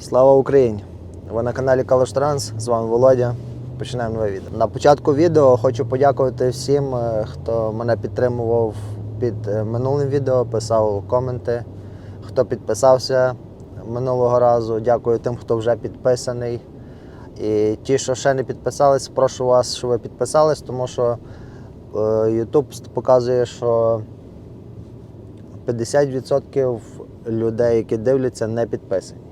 Слава Україні! Ви на каналі Калош Транс, з вами Володя. Починаємо нове відео. На початку відео хочу подякувати всім, е, хто мене підтримував під е, минулим відео, писав коменти, хто підписався минулого разу. Дякую тим, хто вже підписаний. І ті, що ще не підписались, прошу вас, щоб ви підписались, тому що е, YouTube показує, що 50% людей, які дивляться, не підписані.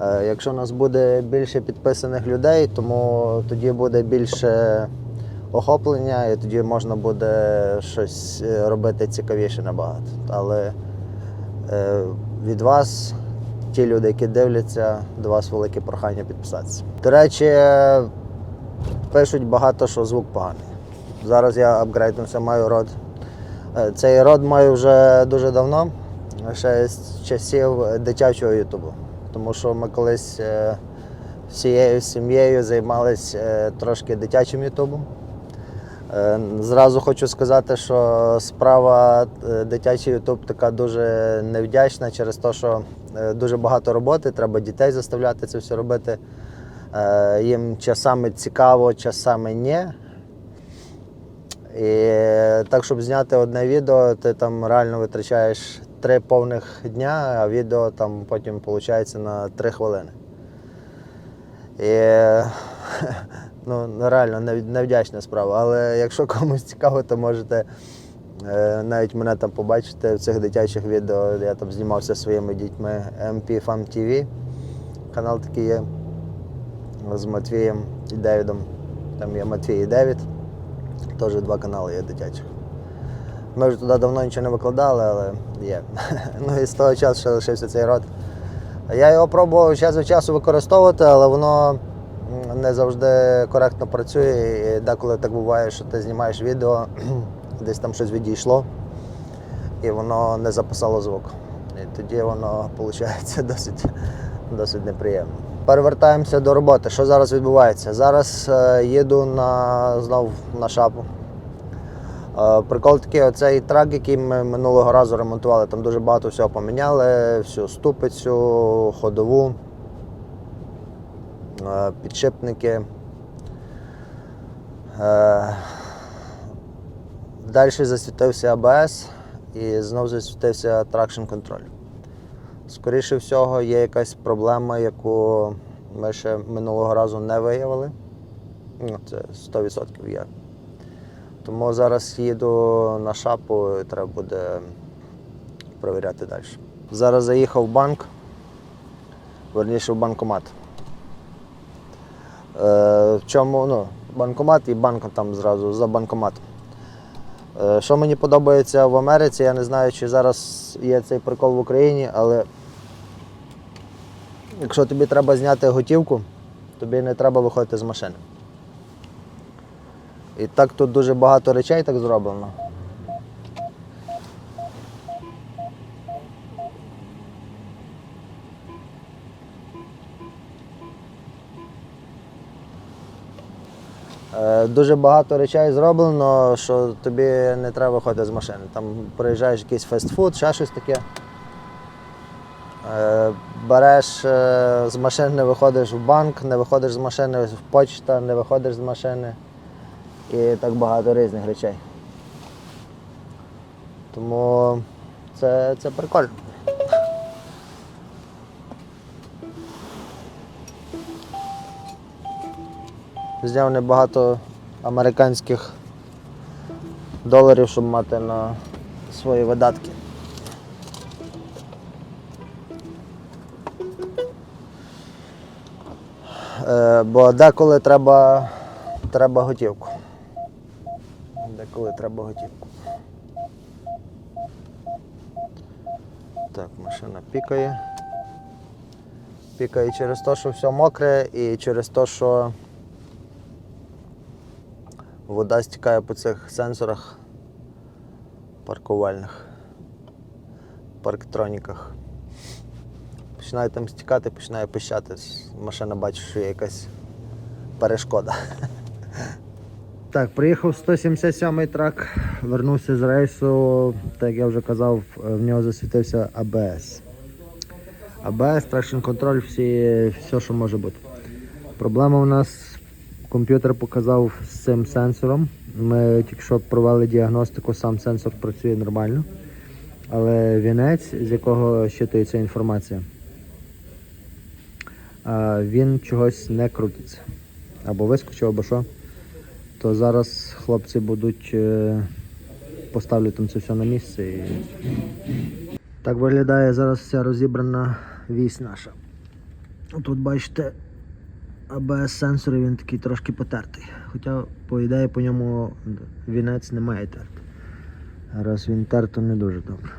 Е, Якщо у нас буде більше підписаних людей, тому тоді буде більше охоплення, і тоді можна буде щось е, робити цікавіше набагато. Але е, від вас, ті люди, які дивляться, до вас велике прохання підписатися. До речі, пишуть багато, що звук поганий. Зараз я апгрейднувся, маю род. Цей род маю вже дуже давно, ще з часів дитячого Ютубу. Тому що ми колись е, всією сім'єю займалися трошки дитячим Ютубом. Е, Зразу хочу сказати, що справа е, дитячий Ютуб така дуже невдячна через те, що е, дуже багато роботи, треба дітей заставляти це все робити. Е, Їм часами цікаво, часами ні. І так, щоб зняти одне відео, ти там реально витрачаєш три повних дня, а відео там потім виходить на три хвилини. І ну, реально невдячна справа. Але якщо комусь цікаво, то можете е, навіть мене там побачити в цих дитячих відео. Я там знімався своїми дітьми MP Fam TV. Канал такий є з Матвієм і Девідом. Там є Матвій і Девід. Теж два канали є дитячих. Ми вже туди давно нічого не викладали, але є. ну і з того часу ще лишився цей рот. Я його пробував час від часу використовувати, але воно не завжди коректно працює. І деколи так буває, що ти знімаєш відео, десь там щось відійшло, і воно не записало звук. І тоді воно виходить досить, досить неприємно. Перевертаємося до роботи. Що зараз відбувається? Зараз е, їду на, знов на шапу. Е, Прикол такий, оцей трак, який ми минулого разу ремонтували, там дуже багато всього поміняли, всю ступицю, ходову, е, підшипники. Далі засвітився АБС і знов засвітився тракшн контроль. Скоріше всього, є якась проблема, яку ми ще минулого разу не виявили. Ну, Це 100% є. Тому зараз їду на шапу і треба буде перевіряти далі. Зараз заїхав в банк, верніше в банкомат. Е, в чому ну, банкомат і банк там зразу за банкоматом. Е, що мені подобається в Америці, я не знаю, чи зараз є цей прикол в Україні, але якщо тобі треба зняти готівку, тобі не треба виходити з машини. І так тут дуже багато речей так зроблено. Е, Дуже багато речей зроблено, що тобі не треба виходити з машини. Там приїжджаєш якийсь фастфуд, ще щось таке. Е, Береш е, з машини, не виходиш в банк, не виходиш з машини в почта, не виходиш з машини. І так багато різних речей. Тому це, це прикольно. Зняв небагато американських доларів, щоб мати на свої видатки. Е, бо деколи треба, треба готівку. Деколи треба готівку. Так, машина пікає. Пікає через те, що все мокре і через те, що вода стікає по цих сенсорах паркувальних, парктроніках. Починає там стікати, починає пищати. Машина бачить, що є якась перешкода. Так, приїхав 177-й трак, вернувся з рейсу, так як я вже казав, в нього засвітився АБС. АБС, трекшн контроль, всі, все, що може бути. Проблема у нас, комп'ютер показав з цим сенсором. Ми тільки що провели діагностику, сам сенсор працює нормально. Але вінець, з якого щитується інформація, він чогось не крутиться. Або вискочив, або що. То зараз хлопці будуть е, поставлять там це все на місце. І... Так виглядає зараз вся розібрана вісь наша. Тут бачите, АБС-сенсор він такий трошки потертий. Хоча, по ідеї, по ньому вінець не має терти. Раз він тер, то не дуже добре.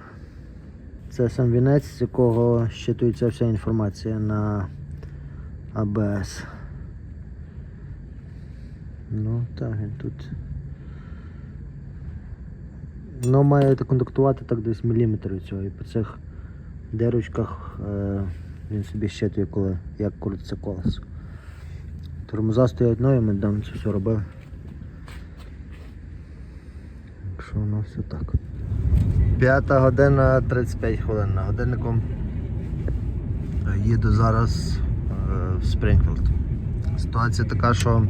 Це сам вінець, з якого щитується вся інформація на АБС. Ну так, тут. Ну, має кондуктувати так десь міліметр цього. І по цих дирочках е, він собі щитує, коли як крутиться колесо. Тормоза стоять нові, ми там це все робив. Якщо воно все так. П'ята година 35 хвилин на годиннику. Їду зараз е, в Спрінгфілд. Ситуація така, що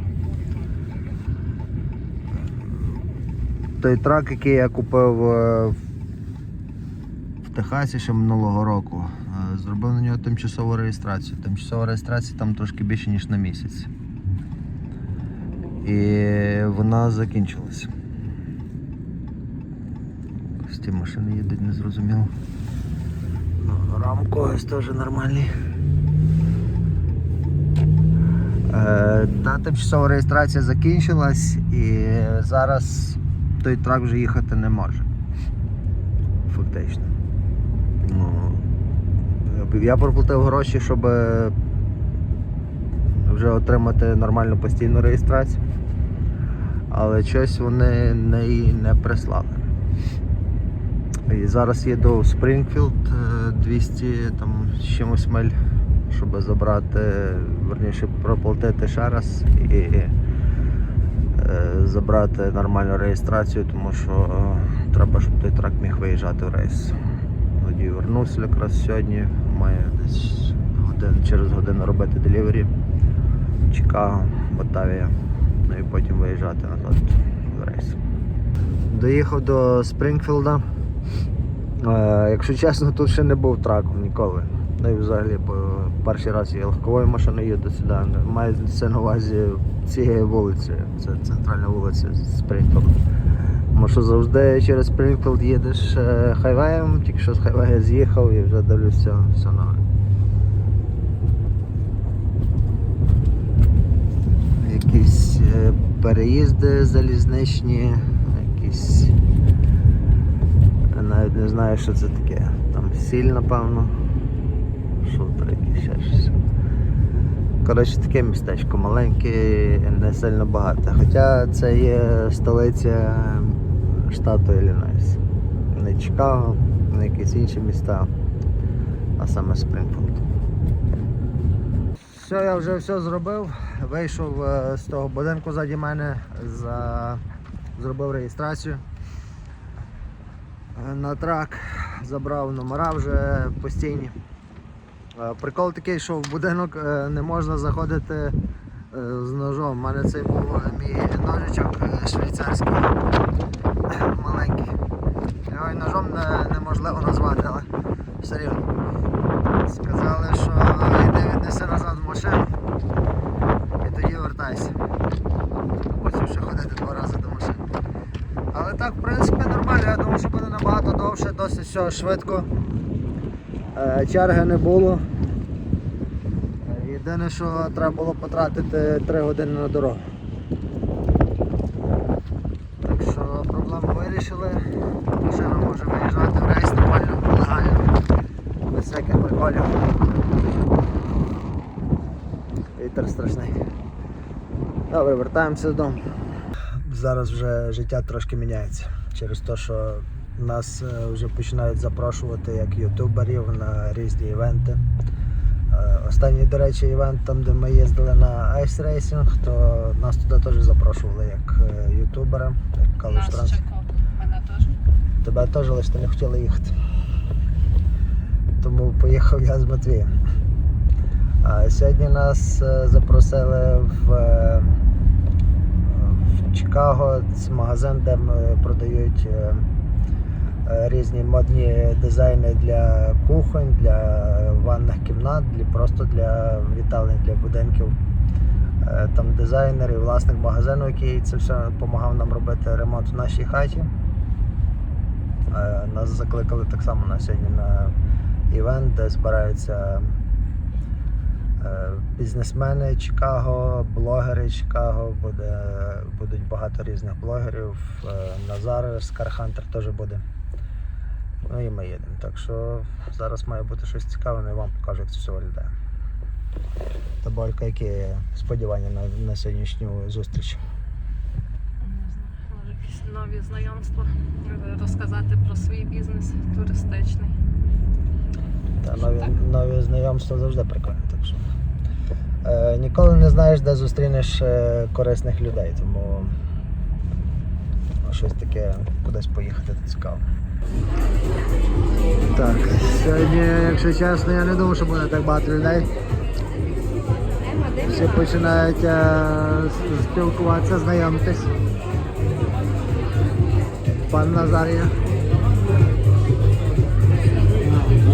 той трак, який я купив е, в Техасі ще минулого року, е, зробив на нього тимчасову реєстрацію. Тимчасова реєстрація там трошки більше, ніж на місяць. І вона закінчилась. З ті машини їдуть незрозуміло. Ну, рамку ось теж нормальний. Е, Та тимчасова реєстрація закінчилась і зараз той трак вже їхати не може. Фактично. Ну, я проплатив гроші, щоб е, вже отримати нормальну постійну реєстрацію. Але щось вони не, не прислали. І зараз їду в Спрінгфілд е, 200 там, з чимось миль, щоб забрати, верніше проплатити ще раз і забрати нормальну реєстрацію, тому що е, треба, щоб той трак міг виїжджати в рейс. Тоді вернуся якраз сьогодні, маю десь годин, через годину робити делівері. Чикаго, Батавія. Ну і потім виїжджати назад в рейс. Доїхав до Спрінгфілда. Е, якщо чесно, тут ще не був траком ніколи. Ну і взагалі, бо перший раз я легковою машиною їду сюди. Маю це на увазі цією вулицею. Це центральна вулиця Спрінгфілда. Тому що завжди через Спрінгфілд їдеш е, хайвеєм, тільки що з хайвея з'їхав і вже дивлюся все нове. Якісь е, переїзди залізничні, якісь. Я навіть не знаю, що це таке. Там сіль, напевно. Шутер ще щось. Коротше, таке містечко маленьке, не сильно багате. Хоча це є столиця штату Іллінойс. Не Чикаго, не якісь інші міста, а саме Спрінгфілд. Все, я вже все зробив. Вийшов е, з того будинку ззаді мене, за... зробив реєстрацію е, на трак, забрав номера вже постійні. Е, Прикол такий, що в будинок е, не можна заходити е, з ножом. У мене цей був мій ножичок швейцарський, маленький. Його і ножом не, неможливо назвати, але все рівно. Сказали, що йди віднеси назад в машину і тоді вертайся. Потім ще ходити два рази до машини. Але так, в принципі, нормально, я думаю, що буде набагато довше, досить все швидко. Е, Черги не було. Єдине, що треба було потратити 3 години на дорогу. Так що проблему вирішили. Машина може виїжджати в рейс нормально, легально, без всяких приколів. Вітер страшний. Добре, вертаємося додому. Зараз вже життя трошки міняється через те, що нас е, вже починають запрошувати як ютуберів на різні івенти. Е, Останній, до речі, івент, там, де ми їздили на Ice Racing, то нас туди теж запрошували як е, ютубера, як Калуш Транс. Мене теж. Тебе теж лише не хотіли їхати. Тому поїхав я з Матвієм. А сьогодні нас запросили в, в Чикаго. Це магазин, де ми продають різні модні дизайни для кухонь, для ванних кімнат, для, просто для віталень, для будинків. Е, Там дизайнер і власник магазину, який це все допомагав нам робити ремонт в нашій хаті. Е, Нас закликали так само на сьогодні на івент, де збираються е, бізнесмени Чикаго, блогери Чикаго, буде, будуть багато різних блогерів. Е, Назар Скархантер теж буде. Ну і ми їдемо. Так що зараз має бути щось цікаве, ну і вам покажу, як це все виглядає. Та Балька, які сподівання на, на сьогоднішню зустріч? Не знаю, може якісь нові знайомства, розказати про свій бізнес туристичний. Та нові, Так. нові знайомства завжди прикольно. Так що. Е, ніколи не знаєш, де зустрінеш е, корисних людей, тому ну, щось таке кудись поїхати то цікаво. Так, сьогодні, якщо чесно, я не думав, що буде так багато людей. Всі починають е, с- спілкуватися, знайомитись. Пан Назар є.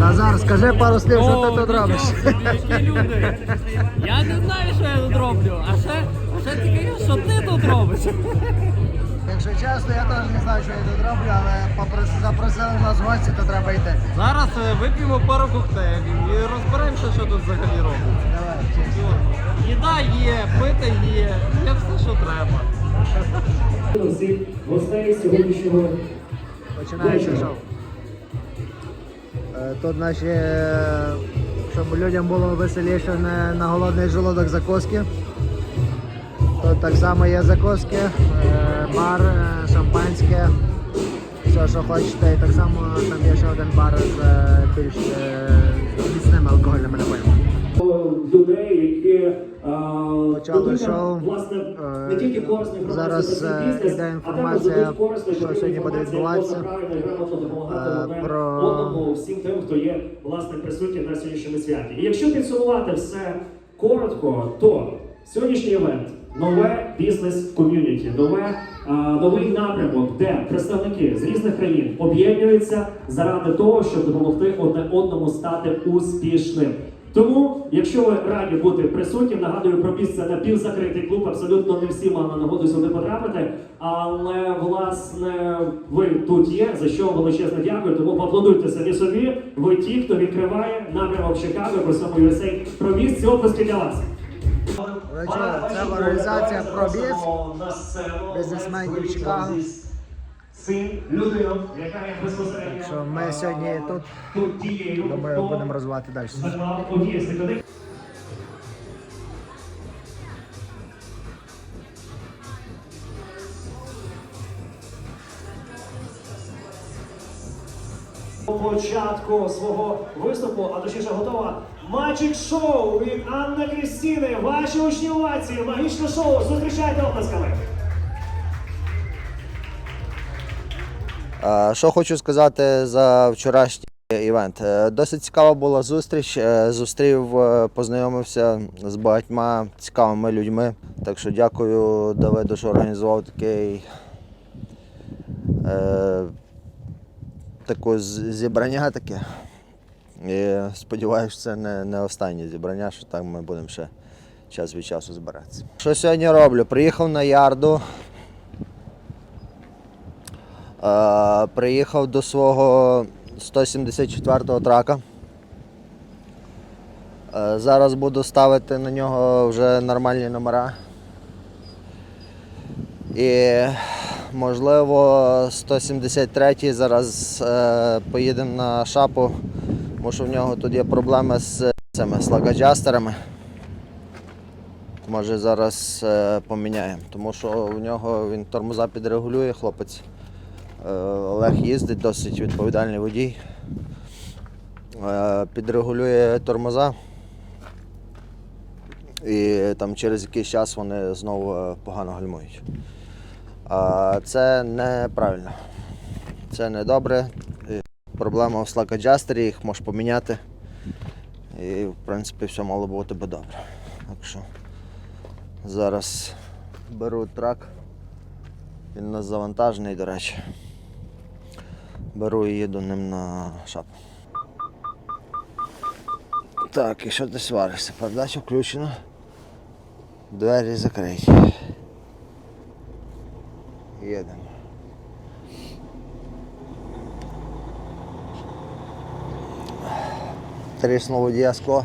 Назар, скажи пару слів, що ти тут робиш. Люди. Я не знаю, що я тут роблю, а ще, а ще тільки що ти тут робиш. Якщо чесно, я теж не знаю, що я тут роблю, але запросили нас в гості, то треба йти. Зараз е, вип'ємо пару коктейлів і розберемося, що тут взагалі робиться. Давай. Їда є, пити є, є все, що треба. всіх гостей сьогоднішнього Починається шоу. Е, Тут наші, е, щоб людям було веселіше, не на голодний желудок закуски. Так само є закуски, е, бар, е, шампанське, все, що хочете. І так само там є ще один бар з е, більш міцними алкогольними напоями. людей, які Почали шоу. не тільки інформацію зараз, е, іде інформація, що сьогодні буде відбуватися. про- всім тим, хто є власне присутній на сьогоднішньому святі. І якщо підсумувати все коротко, то сьогоднішній івент нове бізнес ком'юніті, нове новий напрямок, де представники з різних країн об'єднуються заради того, щоб допомогти одне одному стати успішним. Тому, якщо ви раді бути присутнім, нагадую про місце напівзакритий клуб. Абсолютно не всі мали нагоду сюди потрапити. Але власне ви тут є. За що величезно дякую. Тому поаплодуйте самі собі. Ви ті, хто відкриває напрямок Чикаго по всьому USA. Про місце оплески для вас. Речі, це організація «Пробіз» бізнесменів Чикаго. Син. Так що ми сьогодні тут, думаю, будемо розвивати далі. початку свого виступу, а точніше готова Magic шоу від Анни Крістіни. Ваші учні овації, магічне шоу. Зустрічайте оплесками. Що хочу сказати за вчорашній івент. Е, Досить цікава була зустріч. Е, Зустрів, е, познайомився з багатьма цікавими людьми. Так що дякую Давиду, що організував такий. Е, таку зібрання таке. І сподіваюся, це не, не останнє зібрання, що так ми будемо ще час від часу збиратися. Що сьогодні роблю? Приїхав на ярду. Е, приїхав до свого 174-го трака. Е, зараз буду ставити на нього вже нормальні номера. І можливо 173-й зараз е, поїдемо на шапу, тому що в нього тут є проблеми з цими слагаджастерами. Може зараз е, поміняємо, тому що у нього він тормоза підрегулює, хлопець. Е, Олег їздить, досить відповідальний водій. Е, Підрегулює тормоза. І там через якийсь час вони знову е, погано гальмують. А це неправильно. Це не добре. Проблема в слакаджастері, їх можеш поміняти. І в принципі все мало бути би добре. Так що зараз беру трак. Він у нас завантажений, до речі. Беру і їду ним на шап. Так, і що ти сваришся? Передача включена. Двері закриті. Їдемо. Тріснуло водія скло.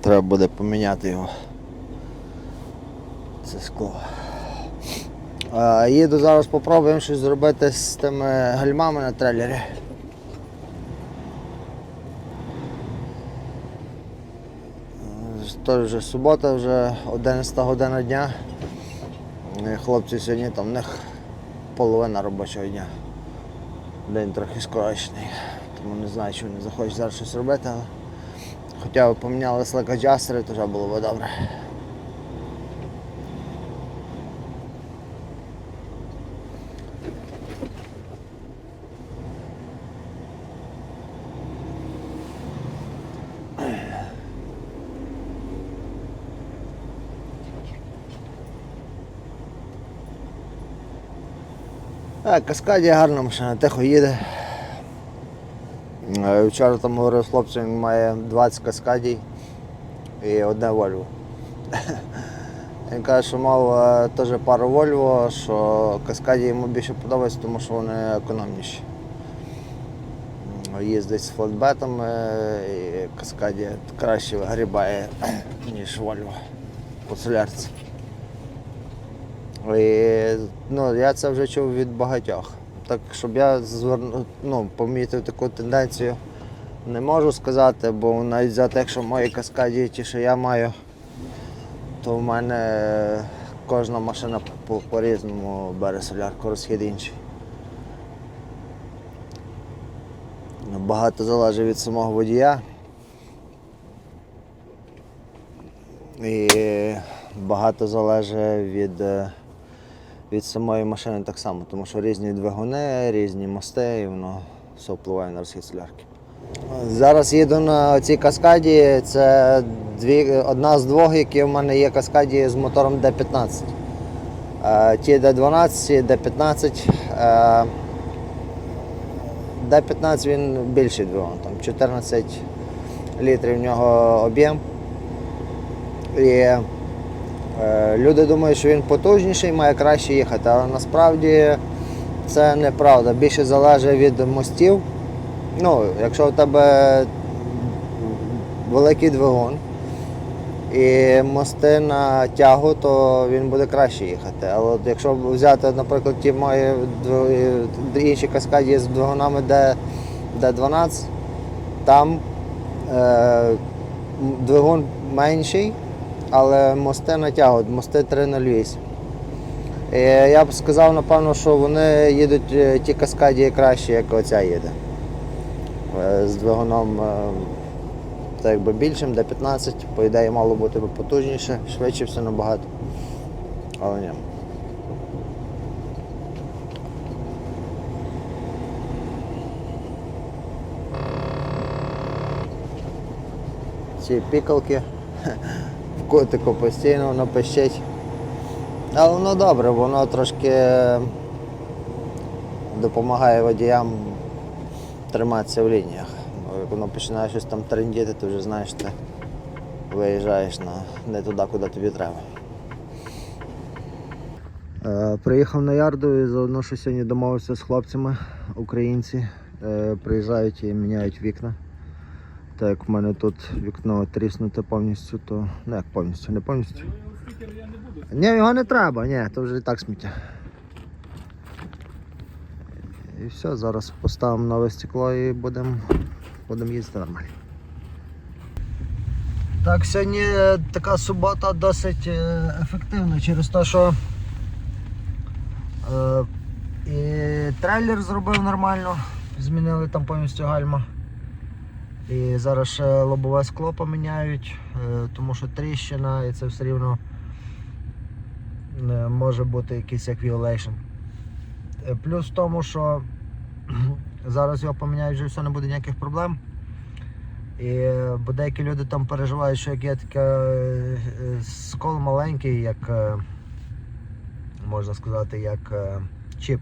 Треба буде поміняти його. Це скло. Їду зараз попробуємо щось зробити з тими гальмами на трейлері. Тож вже субота, вже 11 година дня. Хлопці сьогодні там в них половина робочого дня. День трохи скорочений. Тому не знаю, чи вони захочуть зараз щось робити, але хоча б поміняли слекаджастери, то вже було б добре. А, Каскадія гарна машина, тихо їде. Е, Вчора там говорив хлопцем, він має 20 каскадій і одне Вольво. Він каже, що мав е, теж пару Вольво, що каскаді йому більше подобається, тому що вони економніші. Їздить з флотбетами і каскаді краще вигрібає, ніж Вольво по солярці. І, ну, я це вже чув від багатьох. Так, щоб я зверну, ну, помітив таку тенденцію, не можу сказати, бо навіть взяти, якщо мої каскаді, ті, що я маю, то в мене кожна машина по- по-різному бере солярку, розхід інший. Багато залежить від самого водія. І багато залежить від, е, від самої машини так само, тому що різні двигуни, різні мости, і воно все впливає на розхід солярки. Зараз їду на цій каскаді. Це дві, одна з двох, які в мене є каскаді з мотором D15. Е, Ті D12, D15. Е, D15 він більший двигун, там 14 літрів в нього об'єм. І люди думають, що він потужніший, має краще їхати, але насправді це неправда. Більше залежить від мостів. Ну, якщо в тебе великий двигун і мости на тягу, то він буде краще їхати. Але от якщо взяти, наприклад, ті мої інші каскаді з двигунами D, D12, там е, двигун менший, але мости натягують, мости 308. І я б сказав, напевно, що вони їдуть е, ті каскаді краще, як оця їде. Е, З двигуном е, так якби більшим, де 15, по ідеї мало бути потужніше, швидше все набагато. Але ні. Ці пікалки котику постійно воно пищить. Але воно добре, воно трошки допомагає водіям триматися в лініях. Як воно починає щось там трендіти, ти вже знаєш, ти виїжджаєш на не туди, куди тобі треба. Е, приїхав на ярду і заодно, що сьогодні домовився з хлопцями, українці. Е, приїжджають і міняють вікна. Так як в мене тут вікно тріснуте повністю, то ну як повністю, не повністю. Ні, його не треба, ні, то вже і так сміття. І все, зараз поставимо нове стекло і будемо будем їздити нормально. Так, сьогодні така субота досить е, ефективна через те, що е, і трейлер зробив нормально, змінили там повністю гальма. І зараз ще лобове скло поміняють, е, тому що тріщина і це все рівно е, може бути якийсь як violation. Е, Плюс в тому, що зараз його поміняють, вже все не буде ніяких проблем. І бо деякі люди там переживають, що як є таке скол маленький, як можна сказати, як чіп.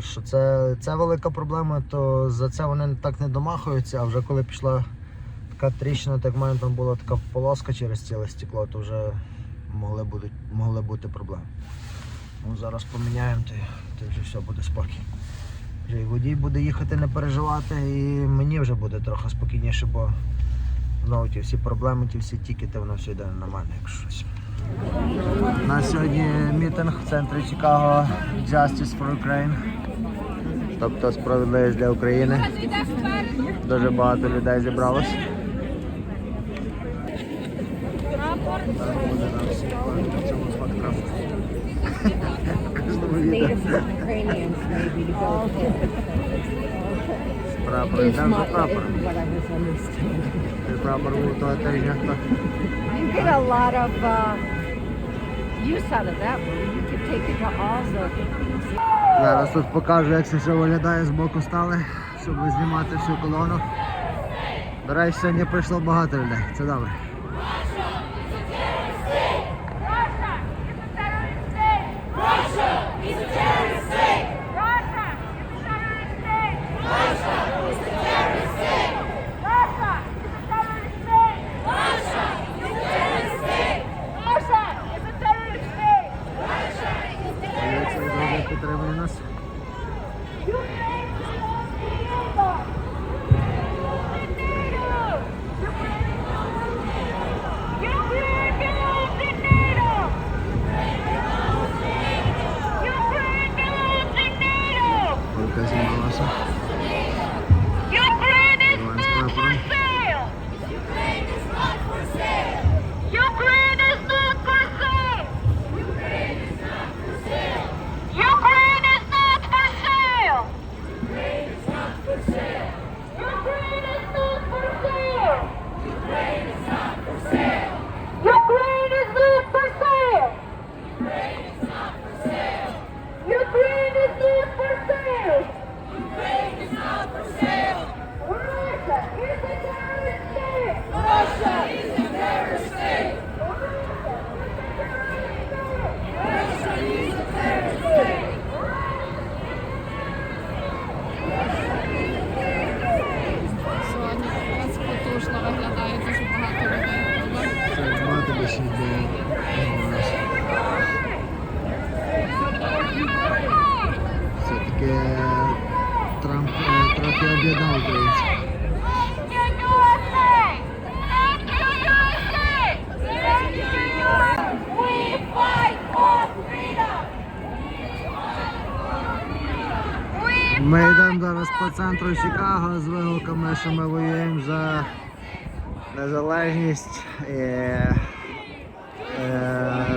Що це, це велика проблема, то за це вони так не домахуються, а вже коли пішла така тріщина, так в мене там була така полоска через ціле стекло, то вже могли, будуть, могли бути проблеми. Ну, зараз поміняємо, то, то вже все буде спокій. І водій буде їхати, не переживати, і мені вже буде трохи спокійніше, бо знову ті всі проблеми, ті всі тікети, воно все йде на мене, якщо щось. У нас сьогодні мітинг в центрі Чикаго Justice for Ukraine. Тобто справедливість для України. Дуже багато людей зібралось. Прапор, йдемо за прапор. Ти прапор був того тижня. You get a lot of uh, use out of? Зараз тут покажу, як це все виглядає з боку стали, щоб знімати всю колону. До речі, сьогодні прийшло багато людей. Це добре. Центру Чикаго з вигуками, що ми воюємо за незалежність. І, е,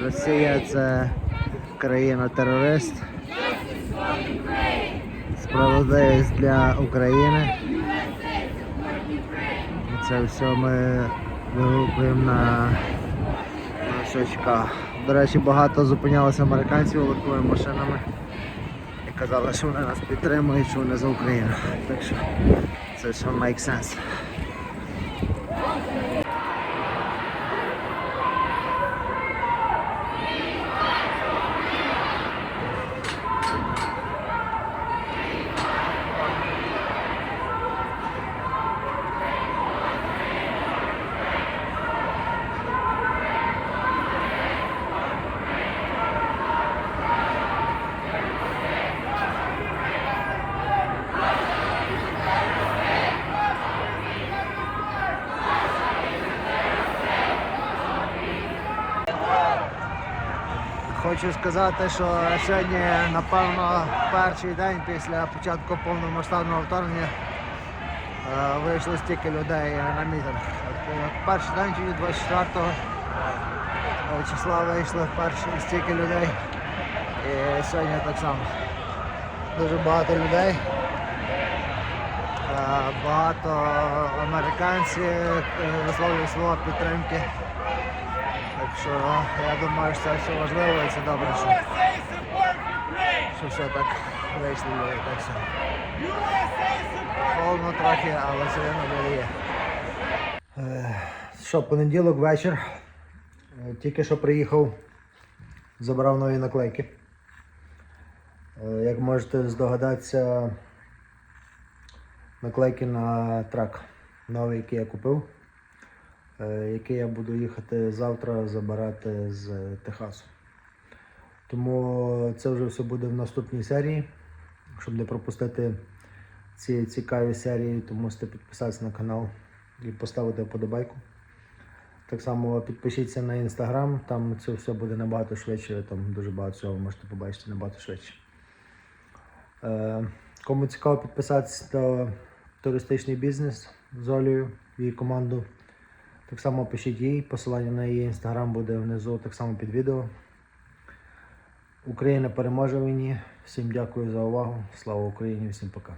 Росія це країна-терорист. Справедливість для України. Це все ми вигукуємо на, на Чикаго. До речі, багато зупинялося американців легковими машинами казала, що вона нас підтримує, що вона за Україну. Так що це ще має сенс. Хочу сказати, що сьогодні, напевно, перший день після початку повномасштабного вторгнення е, вийшло стільки людей на мітинг. Е, Перший день тоді 24 числа вийшло перші стільки людей. І сьогодні так само. Дуже багато людей. Е, Багато американців е, висловлюють слова підтримки. Що я думаю, що це все важливо і це добре, що, що все так вийшло. і Так все. Холодно трохи, але все одно є. Е, Що, понеділок вечір. Е, Тільки що приїхав, забрав нові наклейки. Е, Як можете здогадатися, наклейки на трак новий, який я купив, який я буду їхати завтра забирати з Техасу. Тому це вже все буде в наступній серії. Щоб не пропустити ці цікаві серії, то мусите підписатися на канал і поставити вподобайку. Так само підпишіться на інстаграм, там це все буде набагато швидше, там дуже багато всього можете побачити набагато швидше. Е, кому цікаво підписатися до туристичний бізнес з Олею, її команду. Так само пишіть їй, посилання на її інстаграм буде внизу, так само під відео. Україна переможе війні. Всім дякую за увагу. Слава Україні, всім пока.